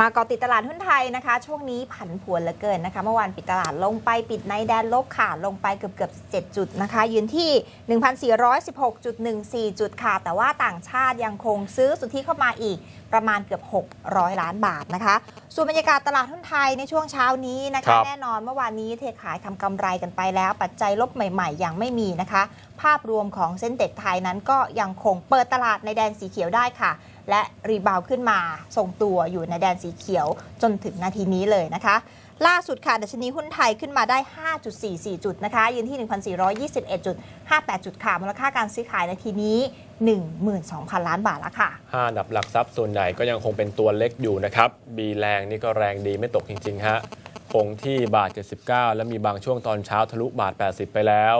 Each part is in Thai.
มาเกาะติดตลาดหุ้นไทยนะคะ ช่วงนี้ผันผวนเหลือเกินนะคะ เมื่อวานปิดตลาดลงไปปิดในแดนลบค่ะ ลงไปเกือบเกือบ7จุดนะคะ ยืนที่ 1,416.14 จุดค่ะ แต่ว่าต่างชาติยังคงซื้อสุทธิเข้ามาอีก ประมาณเกือบ 600 ล้านบาทนะคะ ส่วนบรรยากาศตลาดหุ้นไทยในช่วงเช้านี้นะครัคะบแน่นอนเมื่อวานนี้เทขายทำกำไรกันไปแล้ว ปัจจัยลบใหม่ๆ ยังไม่มีนะคะ ภาพรวมของเส้นเด็กไทยนั้นก็ยังคงเปิดตลาดในแดนสีเขียวได้ค่ะ และรีบาวด์ขึ้นมาทรงตัวอยู่ในแดนสีเขียวจนถึงนาทีนี้เลยนะคะล่าสุดค่ะดัชนีหุ้นไทยขึ้นมาได้ 5.44 จุดนะคะยืนที่ 1,421.58 จุดค่ะมูลค่าการซื้อขายนาทีนี้ 12,000 ล้านบาทแล้วค่ะห้าอันดับหลักทรัพย์ส่วนใหญ่ก็ยังคงเป็นตัวเล็กอยู่นะครับ บีแรงนี่ก็แรงดีไม่ตกจริงๆฮะคงที่บาท 79 และมีบางช่วงตอนเช้าทะลุบาท 80 ไปแล้ว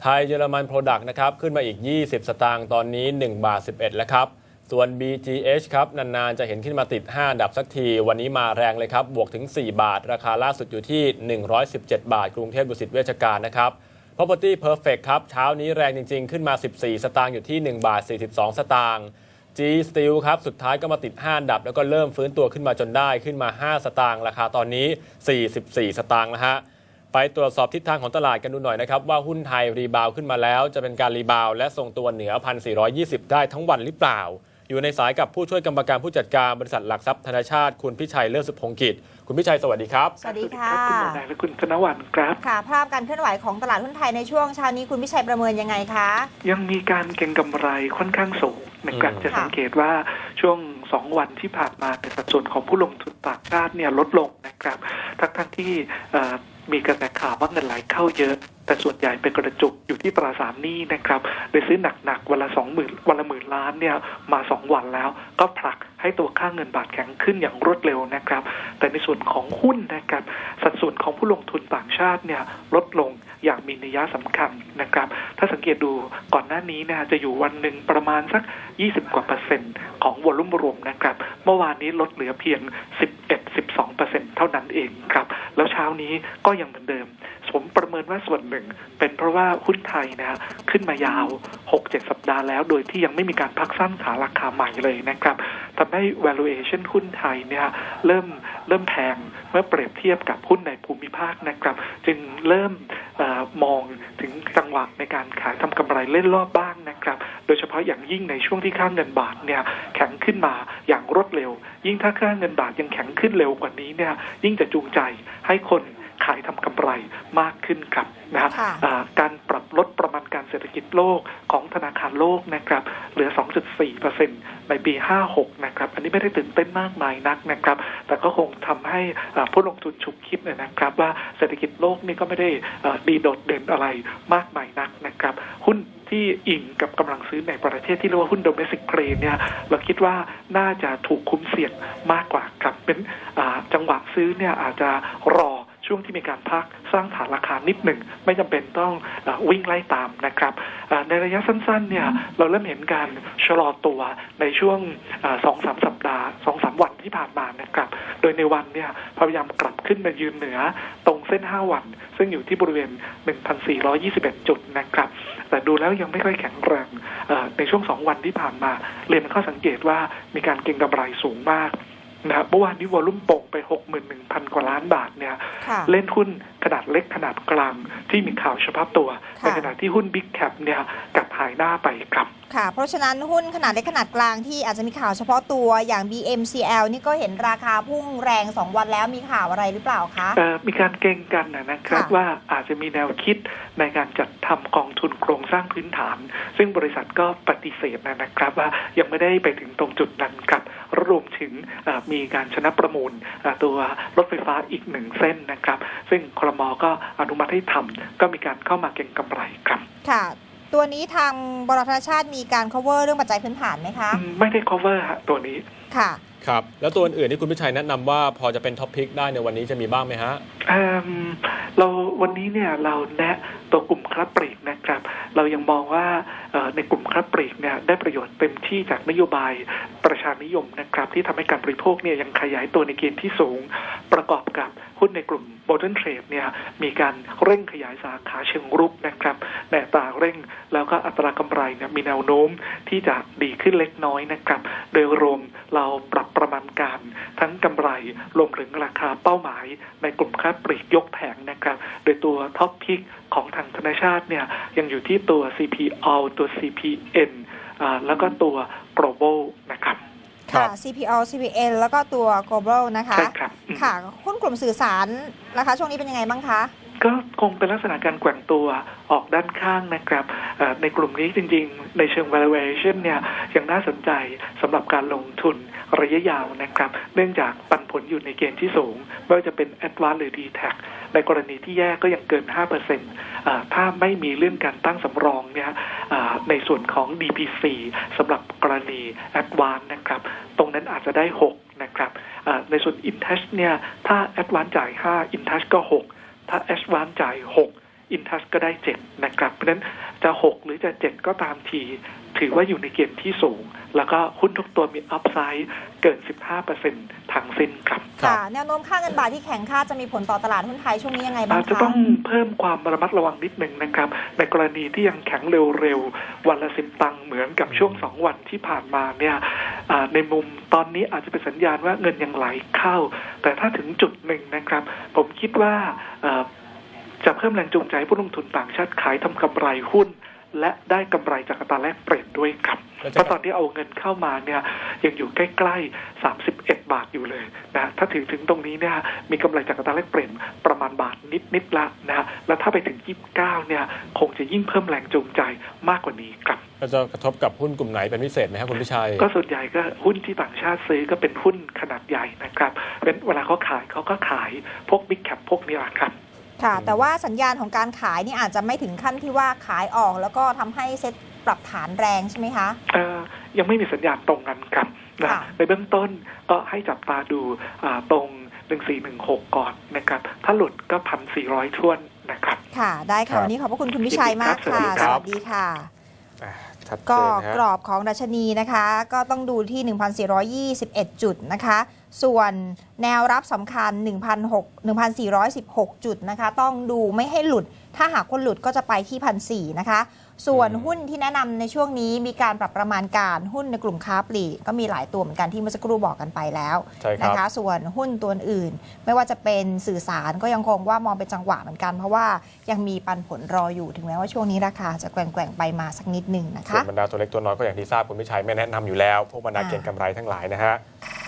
ไทยเยอรมันโปรดักต์นะครับขึ้นมาอีก 20 สตางค์ตอนนี้ 1 บาท 11 แล้วครับ ส่วน BGH ครับนานๆ จะเห็นขึ้นมาติด 5 ดับสักที วันนี้มาแรงเลยครับ บวกถึง 4 บาท ราคาล่าสุดอยู่ที่ 117 บาท กรุงเทพดุสิตเวชการนะครับ Property Perfect ครับ เช้านี้แรงจริง ๆ ขึ้นมา 14 สตางค์อยู่ที่ 1 บาท 42 สตางค์ G Steel ครับ สุดท้ายก็มาติด 5 ดับ แล้วก็เริ่มฟื้นตัวขึ้นมาจนได้ขึ้นมา 5 สตางค์ราคาตอนนี้ 44 สตางค์นะฮะไปตรวจสอบทิศทางของตลาดกันดูหน่อยนะครับ ว่าหุ้นไทยรีบาวขึ้นมาแล้ว จะเป็นการรีบาวและทรงตัวเหนือ 1,420 ได้ทั้งวันหรือเปล่า อยู่ในสายกับผู้ช่วยกรรมการผู้จัดการบริษัทหลักทรัพย์ธนชาติ คุณพิชัยเลิศสุพงกิจ คุณพิชัยสวัสดีครับ สวัสดีค่ะคุณหมอแดงและคุณธนวันครับค่ะ ภาพการเคลื่อนไหวของตลาดหุ้นไทยในช่วงเช้านี้คุณพิชัยประเมินยังไงคะ ยังมีการเก็งกำไรค่อนข้างสูงนะครับอืมจะสังเกตว่าช่วงสองวันที่ผ่านมาในสัดส่วนของผู้ลงทุนต่างชาติเนี่ยลดลงนะครับ ทั้งทั้งๆที่เอ่อ มีกระแสข่าวว่าเงินไหลเข้าเยอะ แต่ส่วนใหญ่เป็นกระจุกอยู่ที่ตราสารหนี้นะครับเลยซื้อหนักๆวันละสองหมื่นวันละหมื่นล้านเนี่ยมาสองวันแล้ว ก็ผลักให้ตัวค่าเงินบาทแข็งขึ้นอย่างรวดเร็วนะครับ แต่ในส่วนของหุ้นนะครับสัดส่วนของผู้ลงทุนต่างชาติเนี่ยลดลงอย่างมีนัยสำคัญนะครับ ถ้าสังเกตดูก่อนหน้านี้นะจะอยู่วันหนึ่งประมาณสัก 20 กว่าเปอร์เซ็นต์ของวอลุ่มรวมนะครับ เมื่อวานนี้ลดเหลือเพียง 10 2%เท่านั้นเองครับ แล้วเช้านี้ก็ยังเหมือนเดิม ผมประเมินว่าส่วนหนึ่ง เป็นเพราะว่าหุ้นไทยนะขึ้นมายาว 6-7 สัปดาห์แล้ว โดยที่ยังไม่มีการพักสั้นขาราคาใหม่เลยนะครับทำให้ valuation หุ้นไทยเนี่ยเริ่มเริ่มแพงเมื่อเปรียบเทียบกับหุ้นในภูมิภาคนะครับ จึงเริ่มอมองถึงจังหวะในการขายทำกำไรเล่นรอบบ้างนะครับ โดยเฉพาะอย่างยิ่งในช่วงที่ค่าเงินบาทเนี่ยแข็งขึ้นมาอย่างรวดเร็ว ยิ่งถ้าค่าเงินบาทยังแข็งขึ้นเร็วกว่านี้เนี่ยยิ่งจะจูงใจให้คนขายทำกำไรมากขึ้นครับนะฮะค่ะอ่าการปรับลดประมาณการเศรษฐกิจโลกของธนาคารโลกนะครับ เหลือ 2.4%ในปี 56 นะครับ อันนี้ไม่ได้ตื่นเต้นมากมายนักนะครับ แต่ก็คงทำให้อ่าผู้ลงทุนฉุกคิดเนยนะครับ ว่าเศรษฐกิจโลกนี่ก็ไม่ได้อ่าดีโดดเด่นอะไรมากมายนักนะครับ หุ้น ที่อิงกับกำลังซื้อในประเทศที่เรียกว่าหุ้น domestic grade เนี่ยเราคิดว่าน่าจะถูกคุ้มเสี่ยงมากกว่าครับเป็นจังหวะซื้อเนี่ยอาจจะรอช่วงที่มีการพักสร้างฐานราคานิดหนึ่ง ไม่จำเป็นต้องอวิ่งไล่ตามนะครับในระยะสั้นๆเนี่ยเราเริ่มเห็นการชะลอตัวในช่วงสองสามสัปดาห์สองสามวันที่ผ่านมานะครับ โดยในวันเนี่ยพยายามกลับขึ้นมายืนเหนือตรง เส้น 5 วัน ซึ่งอยู่ที่บริเวณ 1,421 จุดนะครับ แต่ดูแล้วยังไม่ค่อยแข็งแรงเอ่อในช่วงสองวันที่ผ่านมาเรียนข้อสังเกตว่ามีการเก็งกำไรสูงมากนะครับเมื่อวานนี้วอลุ่มโป่งไป 61,000 กว่าล้านบาทเนี่ยค่ะเล่นหุ้นขนาดเล็กขนาดกลางที่มีข่าวเฉพาะตัวค่ะในขณะที่หุ้นบิ๊กแคปเนี่ยกลับ หายหน้าไปครับ ค่ะ เพราะฉะนั้นหุ้นขนาดเล็กขนาดกลางที่อาจจะมีข่าวเฉพาะตัวอย่าง BMCL นี่ก็เห็นราคาพุ่งแรง 2 วันแล้วมีข่าวอะไรหรือเปล่าคะเอ่อมีการเก่งกันนะนะครับค่ะว่าอาจจะมีแนวคิดในการจัดทำกองทุนโครงสร้างพื้นฐาน ซึ่งบริษัทก็ปฏิเสธนะนะครับว่ายังไม่ได้ไปถึงตรงจุดนั้นครับรวมถึงเอ่อมีการชนะประมูลเอ่อตัวรถไฟฟ้าอีกหนึ่งเส้นนะครับ ซึ่งครมก็อนุมัติให้ทำก็มีการเข้ามาเก็งกำไรครับ ค่ะ ตัวนี้ทางบรธนชาติมีการ cover เรื่องปัจจัยพื้นฐานไหมคะอืมไม่ได้ cover ฮะตัวนี้ค่ะ ครับ แล้วตัวอื่นๆที่คุณพิชัยแนะนำว่าพอจะเป็นท็อปพิกได้ในวันนี้จะมีบ้างไหมฮะเเราวันนี้เนี่ยเราแนะตัวกลุ่มค้าปลีกนะครับ เรายังมองว่าในกลุ่มค้าปลีกเนี่ยได้ประโยชน์เต็มที่จากนโยบายประชานิยมนะครับ ที่ทำให้การบริโภคเนี่ยยังขยายตัวในเกณฑ์ที่สูง ประกอบกับหุ้นในกลุ่ม Modern Trade เนี่ยมีการเร่งขยายสาขาเชิงรุกนะครับในอัตราเร่งแล้วก็อัตรากำไรเนี่ยมีแนวโน้มที่จะดีขึ้นเล็กน้อยนะครับ โดยรวม เราปรับประมาณการทั้งกำไรรวมถึงราคาเป้าหมายในกลุ่มค้าปลีกยกแผงนะครับ โดยตัวท็อปพิกของทางธนาชาติเนี่ยยังอยู่ที่ตัว CPO ตัว CPN อ่าแล้วก็ตัว global นะครับครัค่ะบ CPO CPN แล้วก็ตัว global นะคะใช่ครับอืมค่ะหุ้นกลุ่มสื่อสารนะคะ ช่วงนี้เป็นยังไงบ้างคะ ก็คงเป็นลักษณะการแกว่งตัวออกด้านข้างนะครับเอ่อ ในกลุ่มนี้จริงๆ ในเชิง valuation เนี่ยยังน่าสนใจสำหรับการลงทุนระยะยาวนะครับ เนื่องจากปันผลอยู่ในเกณฑ์ที่สูง ไม่ว่าจะเป็น a d v a n c e หรือ d t a c ในกรณีที่แย่ก็ยังเกิน5%อ่าถ้าไม่มีเรื่องการตั้งสำรองเนี่ยในส่วนของ DPC สำหรับกรณี a d v a n c e นะครับ ตรงนั้นอาจจะได้ 6 นะครับ ในส่วน InTouch เนี่ย ถ้า a d v a n c e จ่าย 5 InTouch ก็ 6 ถ้า h อ a n จ่าย 6 อินทัสก็ได้7นะครับ เพราะฉะนั้นจะ6หรือจะ7ก็ตามที ถือว่าอยู่ในเกณฑ์ที่สูง แล้วก็หุ้นทุกตัวมีอัพไซด์เกิน 15%ทั้งสิ้นครับครับค่ะ แนวโน้มค่าเงินบาทที่แข็งค่าจะมีผลต่อตลาดหุ้นไทยช่วงนี้ยังไงบ้าอางจจะคะต้องเพิ่มความระมัดระวังนิดหนึ่งนะครับ ในกรณีที่ยังแข็งเร็วๆ วันละสิบตังค์เหมือนกับช่วงสองวันที่ผ่านมาเนี่ยอ่าในมุมตอนนี้อาจจะเป็นสัญญาณว่าเงินยังไหลเข้า แต่ถ้าถึงจุดหนึ่งนะครับ ผมคิดว่าเอ่อจะเพิ่มแรงจูงใจให้ผู้ลงทุนต่างชาติขายทำกำไรหุ้น และได้กำไรจากอัตราแลกเปลี่ยนด้วยครับแล้วจะเพราะตอนที่เอาเงินเข้ามาเนี่ยยังอยู่ใกล้ๆ 31 บาทอยู่เลยนะถ้าถึงถึงตรงนี้เนี่ยมีกำไรจากอัตราแลกเปลี่ยนประมาณบาทนิดนิดๆละนะแล้วถ้าไปถึง 29 เนี่ยคงจะยิ่งเพิ่มแรงจูงใจมากกว่านี้ครับก็จะกระทบกับหุ้นกลุ่มไหนเป็นพิเศษไหมครับคุณพิชัย ก็ส่วนใหญ่ก็หุ้นที่ต่างชาติซื้อก็เป็นหุ้นขนาดใหญ่นะครับเป็นเวลาเขาขายเขาก็ขายพวกบิ๊กแคปพวกนี้แหละครับ ค่ะอืมแต่ว่าสัญญาณของการขายนี่อาจจะไม่ถึงขั้นที่ว่าขายออกแล้วก็ทำให้เซ็ตปรับฐานแรงใช่ไหมคะเอ่อยังไม่มีสัญญาณตรงนั้นครับนะค่ะในเบื้องต้นก็ให้จับตาดูอ่าตรง1416 ก่อนนะครับ ถ้าหลุดก็พันสี่ร้อยทวนนะครับ ค่ะ ได้ครัค่ะบวันนี้ขอบพระคุณคุณวิชัยมากค่ะยินดีสครับวัสดีค่ะอ่าชัดเจก็นนะฮะกรอบของดัชนีนะคะ ก็ต้องดูที่ 1,421 จุดนะคะ ส่วนแนวรับสำคัญ1,600 1,416 จุดนะคะ ต้องดูไม่ให้หลุด ถ้าหากคนหลุดก็จะไปที่1,400นะคะ ส่วนอืมหุ้นที่แนะนำในช่วงนี้มีการปรับประมาณการหุ้นในกลุ่มค้าปลีกก็มีหลายตัวเหมือนกันที่เมื่อสักครู่บอกกันไปแล้วใช่คนะรับคะ ส่วนหุ้นตัวอื่น ไม่ว่าจะเป็นสื่อสารก็ยังคงว่ามองเป็นจังหวะเหมือนกัน เพราะว่ายังมีปันผลรออยู่ถึงแม้ว่าช่วงนี้ราคาจะแกว่งๆไปมาสักนิดหนึ่งนะส่วคะนบรรดาตัวเล็กตัวน้อยก็อย่างที่ทราบคุณพิชัยไม่แนะนำอยู่แล้วพวกบรรดาอ่าเก็งกำไรทั้งหลายนะฮะค่ะ